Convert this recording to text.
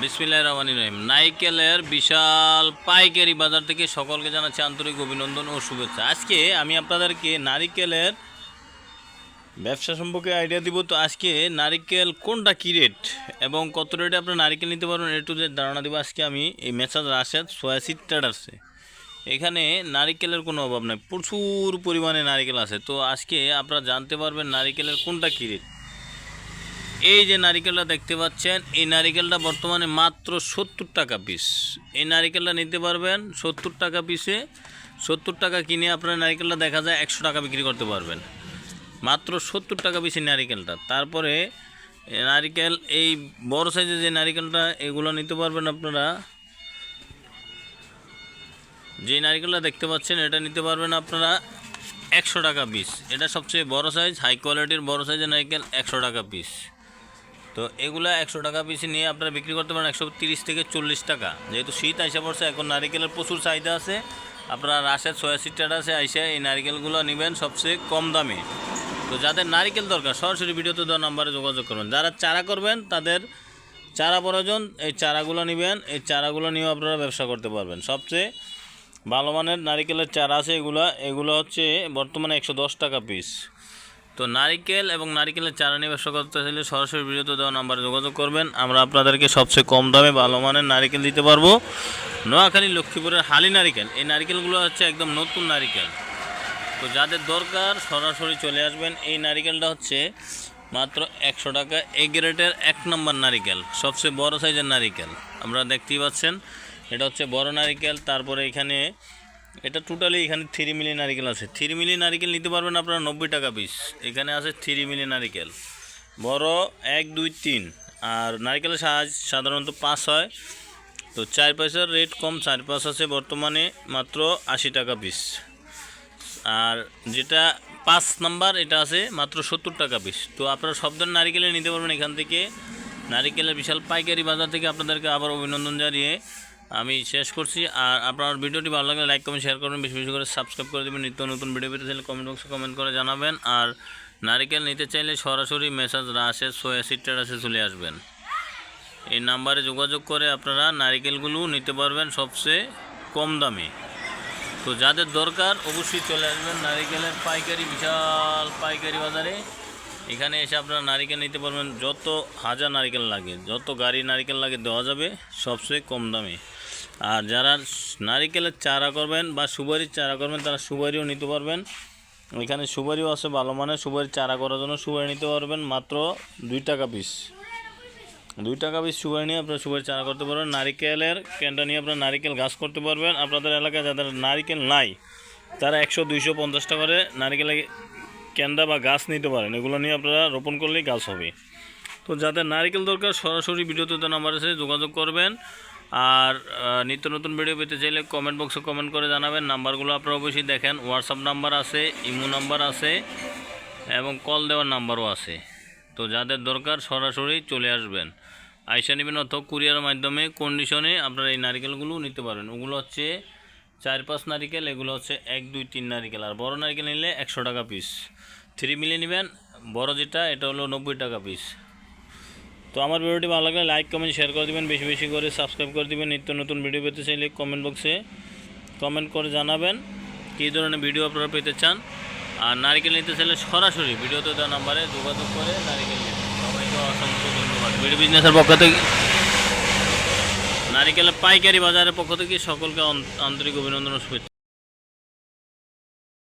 বিসমিল্লাহ রহমান রহিম। নাইকেলের বিশাল পাইকারি বাজার থেকে সকলকে জানাচ্ছি আন্তরিক অভিনন্দন ও শুভেচ্ছা। আজকে আমি আপনাদেরকে নারিকেলের ব্যবসা সম্পর্কে আইডিয়া দিব। তো আজকে নারিকেল কোনটা কী রেট এবং কত রেটে আপনার নারিকেল নিতে পারবেন একটু যে ধারণা দেবো। আজকে আমি এই মেসাজ রাশেদ সোয়াসি ট্রেডার্সে এখানে নারিকেলের কোনো অভাব নাই। প্রচুর পরিমাণে নারিকেল আছে। তো আজকে আপনারা জানতে পারবেন নারিকেলের কোনটা কী রেট এই যে নারিকেলটা দেখতে পাচ্ছেন, এই নারিকেলটা বর্তমানে মাত্র সত্তর টাকা পিস এই নারিকেলটা নিতে পারবেন সত্তর টাকা পিসে সত্তর টাকা কিনে আপনার নারিকেলটা দেখা যায় একশো টাকা বিক্রি করতে পারবেন। মাত্র সত্তর টাকা পিসে নারিকেলটা। তারপরে নারিকেল, এই বড় সাইজের যে নারিকেলটা, এগুলো নিতে পারবেন আপনারা। যে নারিকেলটা দেখতে পাচ্ছেন, এটা নিতে পারবেন আপনারা একশো টাকা পিস এটা সবচেয়ে বড় সাইজ হাই কোয়ালিটির বড় সাইজের নারিকেল একশো টাকা পিস তো এগুলা একশো টাকা পিসে নিয়ে আপনারা বিক্রি করতে পারেন একশো তিরিশ থেকে চল্লিশ টাকা। যেহেতু শীত আইসা পড়ছে, এখন নারিকেলের প্রচুর চাহিদা আছে। আপনারা রাশের ছয়াশি টাকা আছে, আইসা এই নারিকেলগুলো নেবেন সবচেয়ে কম দামে। তো যাদের নারিকেল দরকার, সরাসরি ভিডিওতে দেওয়া নাম্বারে যোগাযোগ করবেন। যারা চারা করবেন, তাদের চারা প্রয়োজন, এই চারাগুলো নেবেন, এই চারাগুলো নিয়েও আপনারা ব্যবসা করতে পারবেন। সবচেয়ে ভালো মানের নারিকেলের চারা আছে এগুলো। এগুলো হচ্ছে বর্তমানে একশো দশ টাকা পিস। তো নারিকেল এবং নারিকেলের চারা নিয়ে ব্যবসা করতে চাইলে সরাসরি ভিডিওতে দেওয়া নাম্বারে যোগাযোগ করবেন। আমরা আপনাদেরকে সবচেয়ে কম দামে ভালো মানের নারিকেল দিতে পারব। নোয়াখালী, লক্ষ্মীপুরের হালি নারিকেল। এই নারিকেলগুলো হচ্ছে একদম নতুন নারিকেল। তো যাদের দরকার সরাসরি চলে আসবেন। এই নারিকেলটা হচ্ছে মাত্র একশো টাকা। এ গ্রেডের এক নম্বর নারিকেল। সবচেয়ে বড় সাইজের নারিকেল। আমরা দেখতেই পাচ্ছেন। এটা হচ্ছে বড় নারিকেল। তারপরে এখানে এটা টোটালি এখানে থ্রি মিলি নারিকেল আছে। থ্রি মিলি নারিকেল নিতে পারবেন আপনারা নব্বই টাকা পিস এখানে আছে থ্রি মিলি নারিকেল। বড় এক, দুই, তিন। আর নারিকেলের সাজ সাধারণত পাঁচ হয়। তো চার পয়সার রেট কম, চার পাঁচ আছে বর্তমানে মাত্র আশি টাকা পিস আর যেটা পাঁচ নাম্বার, এটা আছে মাত্র সত্তর টাকা পিস তো আপনারা সব ধরনের নারিকেলে নিতে পারবেন এখান থেকে। নারিকেলের বিশাল পাইকারি বাজার থেকে আপনাদেরকে আবার অভিনন্দন জানিয়ে আমি শেষ করছি। আর আপনার ভিডিওটি ভালো লাগলে লাইক কমেন্ট শেয়ার করবেন। বেশি বেশি করে সাবস্ক্রাইব করে দেবেন। নিত্য নতুন ভিডিও পেতে চাইলে কমেন্ট বক্সে কমেন্ট করে জানাবেন। আর নারিকেল নিতে চাইলে সরাসরি মেসেজ রাশে সোয়াশি টেরাসে চলে আসবেন। এই নাম্বারে যোগাযোগ করে আপনারা নারিকেলগুলো নিতে পারবেন সবচেয়ে কম দামে। তো যাদের দরকার অবশ্যই চলে আসবেন নারিকেলের পাইকারি, বিশাল পাইকারি বাজারে। এখানে এসে আপনারা নারিকেল নিতে পারবেন। যত হাজার নারিকেল লাগে, যত গাড়ি নারিকেল লাগে দেওয়া যাবে সবচেয়ে কম দামে। আর যারা নারিকেলের চারা করবেন বা সুপারির চারা করবেন, তারা সুপারিও নিতে পারবেন। এখানে সুপারিও আছে ভালো মানের, সুপারির চারা করার জন্য সুপারি নিতে পারবেন মাত্র দুই টাকা পিস দুই টাকা পিস সুপারি নিয়ে আপনারা সুপারি চারা করতে পারবেন। নারিকেলের ক্যানটা নিয়ে আপনারা নারিকেল গাছ করতে পারবেন। আপনাদের এলাকায় যাদের নারিকেল নাই, তারা একশো দুইশো পঞ্চাশ টাকা করে নারিকেলের ক্যান্ডা বা গাছ নিতে পারেন। এগুলো নিয়ে আপনারা রোপণ করলেই গাছ হবে। তো যাদের নারিকেল দরকার, সরাসরি ভিডিওতে নাম্বার আছে, যোগাযোগ করবেন। আর নিত্য নতুন ভিডিও পেতে চাইলে কমেন্ট বক্সে কমেন্ট করে জানাবেন। নাম্বারগুলো আপনারা অবশ্যই দেখেন। হোয়াটসঅ্যাপ নাম্বার আছে, ইমো নাম্বার আছে, এবং কল দেওয়ার নাম্বারও আছে। তো যাদের দরকার সরাসরি চলে আসবেন। আইসা নেবেন অথবা কুরিয়ারের মাধ্যমে কন্ডিশনে আপনারা এই নারিকেলগুলো নিতে পারবেন ওগুলো হচ্ছে চার পাঁচ নারিকেল, এগুলো হচ্ছে এক, দুই, তিন নারিকেল। আর বড় নারিকেল নিলে একশো টাকা পিস থ্রি মিলে নেবেন। বড় যেটা, এটা হলো নব্বই টাকা পিস তো আমার ভিডিওটি ভালো লাগলে লাইক কমেন্ট শেয়ার করে দিবেন, বেশি বেশি করে সাবস্ক্রাইব করে দিবেন, নিত্য নতুন ভিডিও পেতে চাইলে কমেন্ট বক্সে কমেন্ট করে জানাবেন কী ধরনের ভিডিও আপনারা পেতে চান। আর নারিকেল নিতে চাইলে সরাসরি ভিডিওতে দেওয়া নাম্বারে যোগাযোগ করে নারিকেল সবাইকে অসংখ্য ধন্যবাদ। ভিডিও বিজনেসের পক্ষ থেকে নারিকেলের পাইকারি বাজারের পক্ষ থেকে সকলকে আন্তরিক অভিনন্দন শুভেচ্ছা।